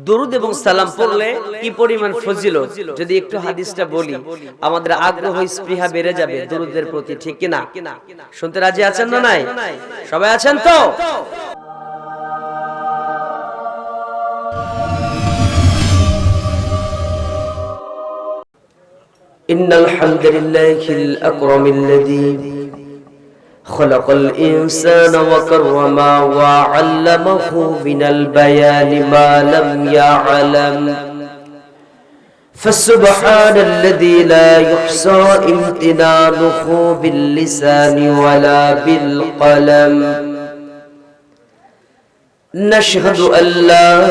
দরুদ এবং সালাম পড়লে কি পরিমাণ ফজিল যদি একটু হাদিসটা বলি আমাদের আগ্রহ স্পৃহা বেড়ে যাবে দরুদের প্রতি ঠিক কিনা শুনতে রাজি আছেন না নাই সবাই আছেন তো إن الحمد لله الأكرم الذي خلق الإنسان وكرمه وعلمه من البيان ما لم يعلم. فسبحان الذي لا يحصى امتنانه باللسان ولا بالقلم. نشهد أن لا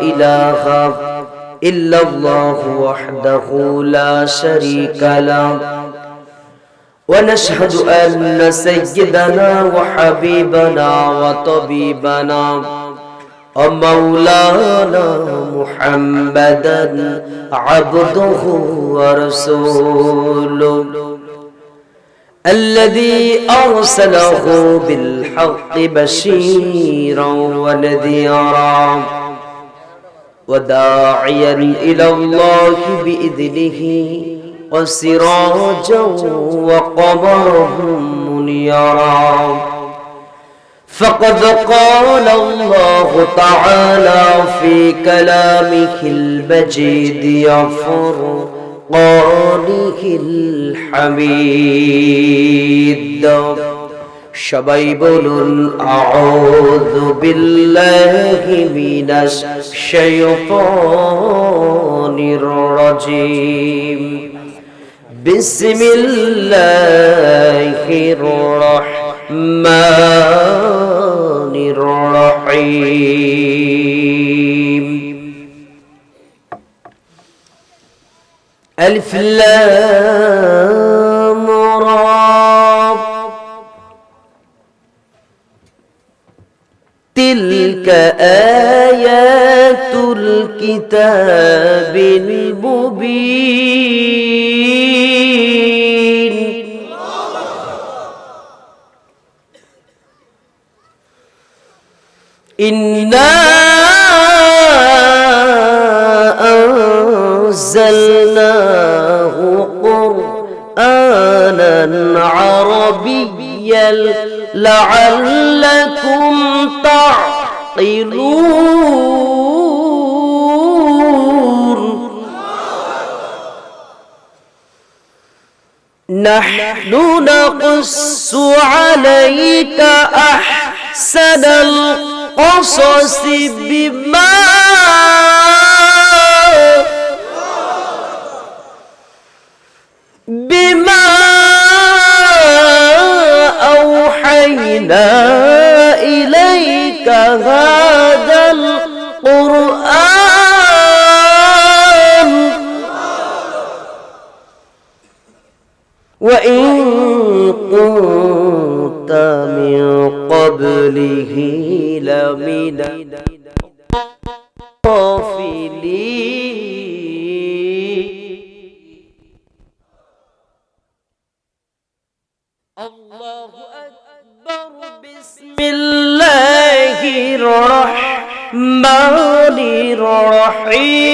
إله إلا الله وحده لا شريك له. ونشهد أن سيدنا وحبيبنا وطبيبنا ومولانا محمدا عبده ورسوله الذي أرسله بالحق بشيرا ونذيرا وداعيا إلى الله بإذنه وسراجا وقمرا منيرا فقد قال الله تعالى في كلامه المجيد يفرقانه الحميد সবাই বলুন আউযু বিল্লাহি মিনাশ শাইতানির রাজিম بسم الله الرحمن الرحيم. ألف لام را تلك آيات الكتاب. إنا أنزلناه قرآنا عربيا لعلكم تعقلون نحن نقص عليك أحسن القصص بما بما أوحينا إليك هذا القرآن. وإن كنت من قبله لمن الغافلين الله أكبر. بسم الله الرحمن الرحيم.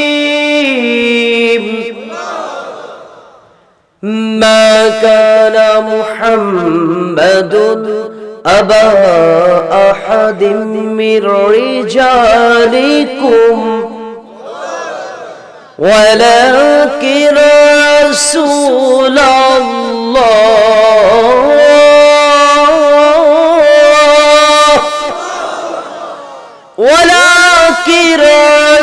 ما كان محمد أبا أحد من رجالكم. ولكن رسول الله. ولكن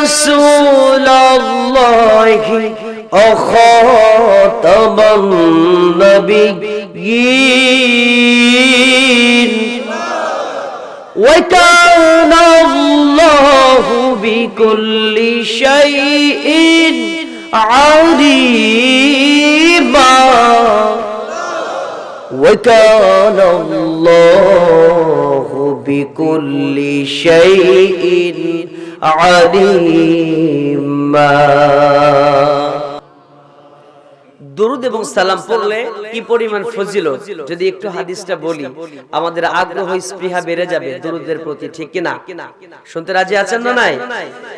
رسول الله وخاتم النبيين وكان الله بكل شيء عليما. وكان الله بكل شيء عليما. দরুদ এবং সালাম পড়লে কি পরিমাণ ফজিল যদি একটু হাদিসটা বলি আমাদের আগ্রহ স্পৃহা বেড়ে যাবে দরুদের প্রতি ঠিক কিনা? শুনতে রাজি আছেন না নাই?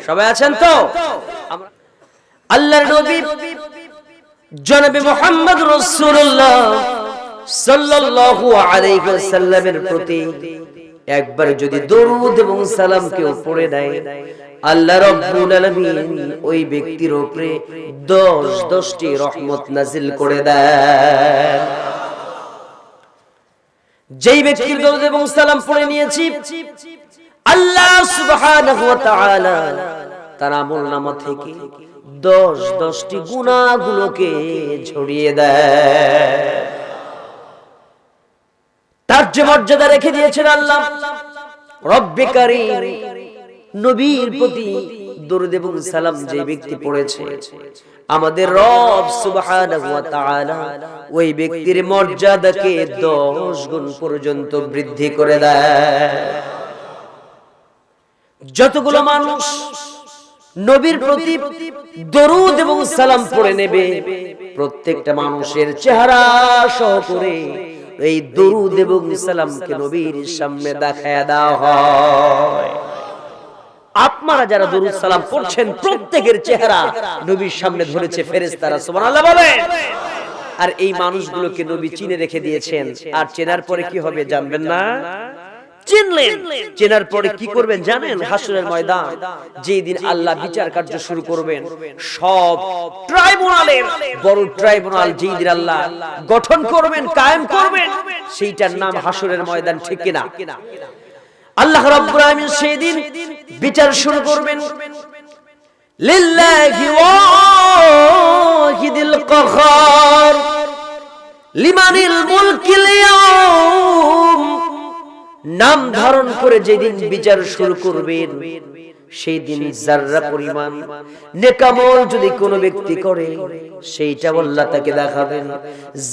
সবাই আছেন তো? আল্লাহর নবী জনাবে মোহাম্মদ রাসূলুল্লাহ সাল্লাল্লাহু আলাইহি ওয়াসাল্লামের প্রতি। একবার যদি দরুদ এবং সালাম কেউ পড়ে দেয় আল্লাহ রাব্বুল আলামিন ওই ব্যক্তির উপরে 10 10টি রহমত নাজিল করে দেন। যেই ব্যক্তির দরুদ এবং সালাম পড়ে নিয়েছি, আল্লাহ সুবহানাহু ওয়া তাআলা তার আমলনামা থেকে 10 10টি গুনাহগুলোকে ছড়িয়ে দেয়। তার যে মর্যাদা রেখে দিয়েছেন আল্লাহ। নবীর প্রতি দরুদ এবং সালাম যে ব্যক্তি পড়েছে, আমাদের রব সুবহানাহু ওয়া তাআলা ওই ব্যক্তির মর্যাদাকে 10 গুণ পর্যন্ত বৃদ্ধি করে দেয়। যতগুলো মানুষ নবীর প্রতি দরুদ এবং সালাম পড়ে নেবে, প্রত্যেকটা মানুষের চেহারা সহ করে এই দরুদ এবং সালামকে নবীর সামনে দেখায় দেওয়া হয়। আপনারা যারা দরুদ সালাম পড়ছেন, প্রত্যেকের চেহারা নবীর সামনে ধরেছে ফেরেশতারা, সুবহানাল্লাহ বলে আর এই মানুষগুলোকে নবী চিনে রেখে দিয়েছেন। আর চেনার পরে কি হবে জানবেন না? চিনলেন। চেনার পরে কি করবেন জানেন? হাসুরের ময়দান। যেই দিন আল্লাহ বিচার কার্য শুরু করবেন সব ট্রাইব্যুনালের বড় ট্রাইব্যুনাল যেই দিন আল্লাহ গঠন করবেন কায়েম করবেন সেইটার নাম হাসুরের ময়দান ঠিক কিনা? আল্লাহ রাব্বুল আলামিন সেই দিন বিচার শুরু করবেন। লিল্লাহি ওয়াহিদিল কাহার লিমানিল মুলকিল ইয়াউম। নাম ধারণ করে যেদিন বিচার শুরু করবেন সেই দিন যার্রা পরিমাণ নেকামল যদি কোনো ব্যক্তি করে সেইটা আল্লাহ তাকে দেখাবেন।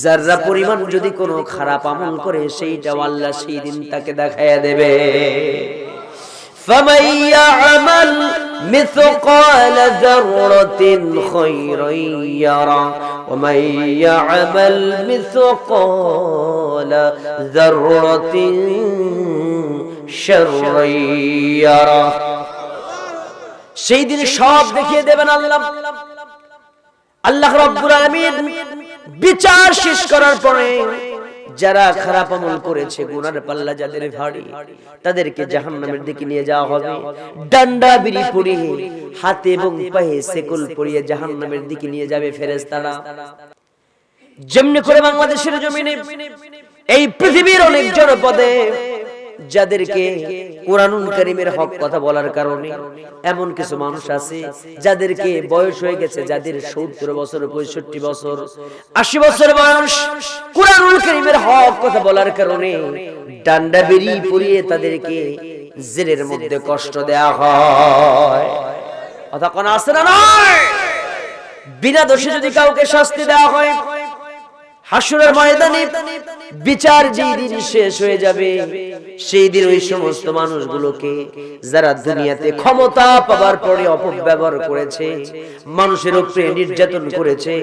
যার্রা পরিমাণ যদি কোনো খারাপ আমল করে সেইটা আল্লাহ সেই দিন তাকে দেখায়া দেবে। ফামাইয়া আমাল مثقال ذرة خيرا يرى ومن يعمل مثقال ذرة شرا يرى সেই দিন সব দেখিয়ে দেবেন আল্লাহ আল্লাহ রাব্বুল আলামিন বিচার শেষ করার পরে যারা খারাপ আমল করেছে, গুনার পাল্লা যাদের ভারী, তাদেরকে জাহান্নামের দিকে নিয়ে যাওয়া হবে। ডান্ডা বিড়ি পরিয়ে হাতে এবং পায়ে সেকুল পরিয়ে জাহান্নামের দিকে নিয়ে যাবে ফেরেশতারা। যেমনি করে বাংলাদেশের জমিনে, এই পৃথিবীর অনেক জনপদে যাদেরকে কোরআনুল করিমের হক কথা বলার কারণে এমন কিছু মানুষ আছে যাদেরকে বয়স হয়ে গেছে যাদের সত্তর বছর পঁয়ষট্টি বছর আশি বছর বয়স কোরআনুল করিমের হক কথা বলার কারণে ডান্ডা বেরিয়ে পড়িয়ে তাদেরকে জেলের মধ্যে কষ্ট দেয়া হয়। কথা কোন আছে না নয়? বিনা দোষে যদি কাউকে শাস্তি দেওয়া হয় হাসুরের ময়দানে বিচার যেই দিন শেষ হয়ে যাবে। সেই দিন ওই সমস্ত মানুষগুলোকে যারা দুনিয়াতে ক্ষমতা পাবার পরে অপব্যবহার করেছে, মানুষের উপরে নির্যাতন করেছে,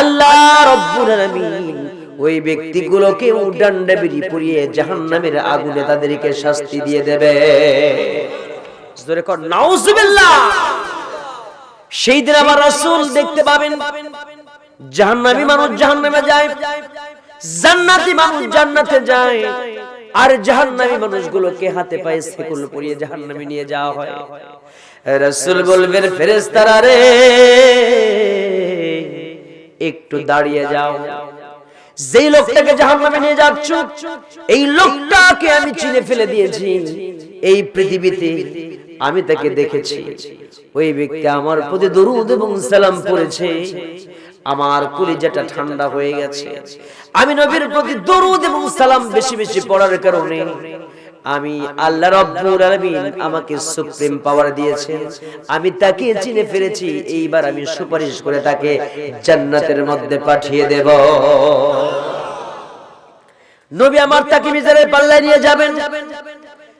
আল্লাহ রব্বুল আলামিন ওই ব্যক্তিগুলোকে উডান্ডা বিড়ি পুড়িয়ে জাহান্নামের আগুনে তাদেরকে শাস্তি দিয়ে দেবে। জোরে কর, নাউজুবিল্লাহ! সেই দিন আবার রাসূল দেখতে পাবেন, জাহান্নামী মানুষ জাহান্নামে যায় জান্নাতি মানুষ জান্নাতে যায়। আর জাহান্নামী মানুষগুলোকে হাতে পায়ে সেকুল পরিয়ে জাহান্নামে নিয়ে যাওয়া হয়। রাসূল বলবেন ফেরেশতারা রে একটু দাঁড়িয়ে যাও। যেই লোকটাকে জাহান্নামে নিয়ে যাচ্ছ এই লোকটাকে আমি চিনে ফেলে দিয়েছি। এই পৃথিবীতে আমি তাকে দেখেছি। ওই ব্যক্তি আমার প্রতি দরুদ এবং সালাম পড়েছে। আমার কলিজাটা ঠান্ডা হয়ে গেছে। আমি নবীর প্রতি দরুদ এবং সালাম বেশি বেশি পড়ার কারণে আমি আল্লাহ রাব্বুল আলামিন আমাকে সুপ্রিম পাওয়ার দিয়েছে। আমি তাকে চিনে ফেলেছি, এইবার আমি সুপারিশ করে তাকে জান্নাতের মধ্যে পাঠিয়ে দেব। নবী আমার তাকে মিজানের পাল্লায় নিয়ে যাবেন।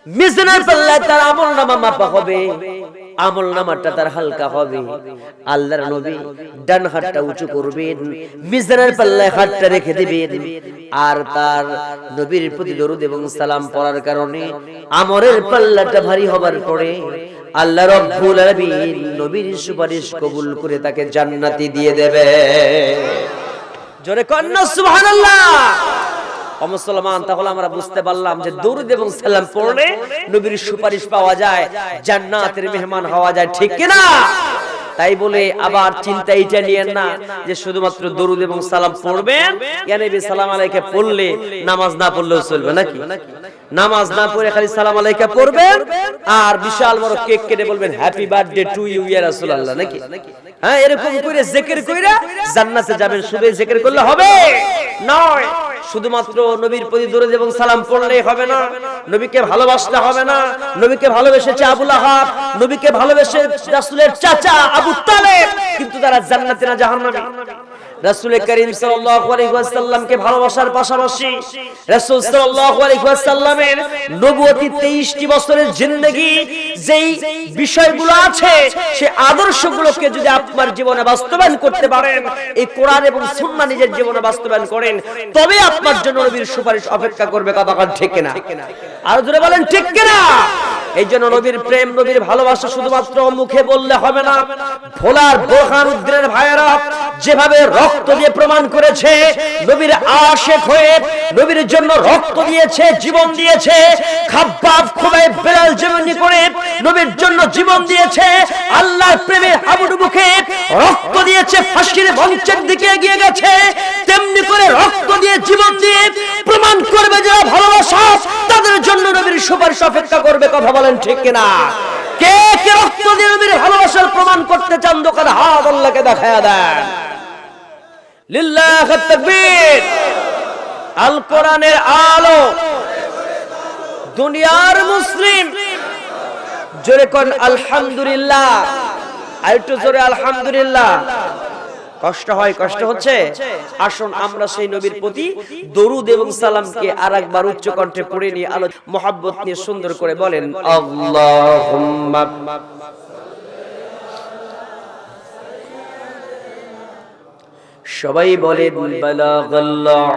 মিজানের পাল্লায় তার আমল নামা মাপা হবে। আমল নামাটা তার হালকা হবে। আল্লাহর নবী ডান হাতটা উঁচু করবেন, মিজানের পাল্লায় হাতটা রেখে দিবেন, আর তার নবীর প্রতি দরুদ এবং সালাম পড়ার কারণে আমরের পাল্লাটা ভারী হবার পরে আল্লাহ রব্বুল আলামিন নবীর সুপারিশ কবুল করে তাকে জান্নাতি দিয়ে দেবে। জোরে কন্যা সুবহানাল্লাহ! ও মুসলমান, তাহলে আমরা বুঝতে পারলাম যে দরুদ এবং সালাম পড়লে নবীর সুপারিশ পাওয়া যায়, জান্নাতের মেহমান হওয়া যায়, ঠিক কিনা? তাই বলে আবার চিন্তা এইটা নিয়েন না যে শুধুমাত্র দরুদ এবং সালাম পড়বেন? ইয়া নবী সালাম আলাইকে পড়লে নামাজ না পড়লেও চলবে নাকি? নামাজ না পড়ে খালি সালাম আলাইকা পড়বেন আর বিশাল বড় কেক কেটে বলবেন হ্যাপি বার্থডে টু ইউ ইয়া রাসূলুল্লাহ নাকি? হ্যাঁ এরকম করে জিকির কইরা জান্নাতে যাবেন, শুধু জিকির করলে হবে? নয়, শুধুমাত্র নবীর প্রতি দরুদ এবং সালাম পড়লেই হবে না। নবীকে ভালোবাসলে হবে না। নবীকে ভালোবেসেছে আবুল আহাব নবীকে ভালোবেসে রাসূলের চাচা আবু তালেব, কিন্তু তারা জান্নাতে না, জাহান্নামে। রাসূল করিম সাল্লাল্লাহু আলাইহি ওয়াসাল্লামকে ভালোবাসার পাশাপাশি রাসূল সাল্লাল্লাহু আলাইহি ওয়াসাল্লামের নবুয়তি 23টি বছরের জিন্দেগি যেই বিষয়গুলো আছে সে আদর্শগুলোকে যদি আপনার জীবনে বাস্তবায়ন করতে পারেন এই কোরআন এবং সুন্নাহ নিজের জীবনে বাস্তবায়ন করেন তবে আপনার জন্য নবীর সুপারিশ অপেক্ষা করবে কথা কান? ঠিক কিনা? আর জোরে বলেন ঠিক কিনা? এই জন্য নবীর প্রেম নবীর ভালোবাসা শুধুমাত্র মুখে বললে হবে না। ভোলার বোরহান উদ্দিনের ভাইয়েরা যেভাবে রক্ত দিয়ে প্রমাণ করেছে, নবীর আশেক হয়ে নবীর জন্য রক্ত দিয়েছে, জীবন দিয়েছে, খাব্বাব খুবই বেলাল জীবনী করে নবীর জন্য জীবন দিয়েছে, আল্লাহর প্রেমে হাবুডুবুকে রক্ত দিয়েছে, ফাঁসির মঞ্চের দিকে এগিয়ে গেছে, তেমনি করে রক্ত দিয়ে জীবন দিয়ে প্রমাণ করবে যারা ভালোবাসা, তাদের জন্য নবীর সুপারিশ অপেক্ষা করবে, কথা বলেন ঠিক কিনা? কে কে রক্ত দিয়ে নবীর ভালোবাসার প্রমাণ করতে চান? দোকান হাত আল্লাহকে দেখায়া দেন। আল কোরআনের আলো। দুনিয়ার মুসলিম। জোরে আলহামদুলিল্লাহ। জোরে আলহামদুলিল্লাহ। কষ্ট হয়, কষ্ট হচ্ছে। আসুন আমরা সেই নবীর প্রতি দরুদ এবং সালামকে আর একবার উচ্চ কণ্ঠে পড়ে নিয়ে আলো মোহাব্বত নিয়ে সুন্দর করে বলেন, আল্লাহুম্মা সবাই বলেন বালাগাল্লাহ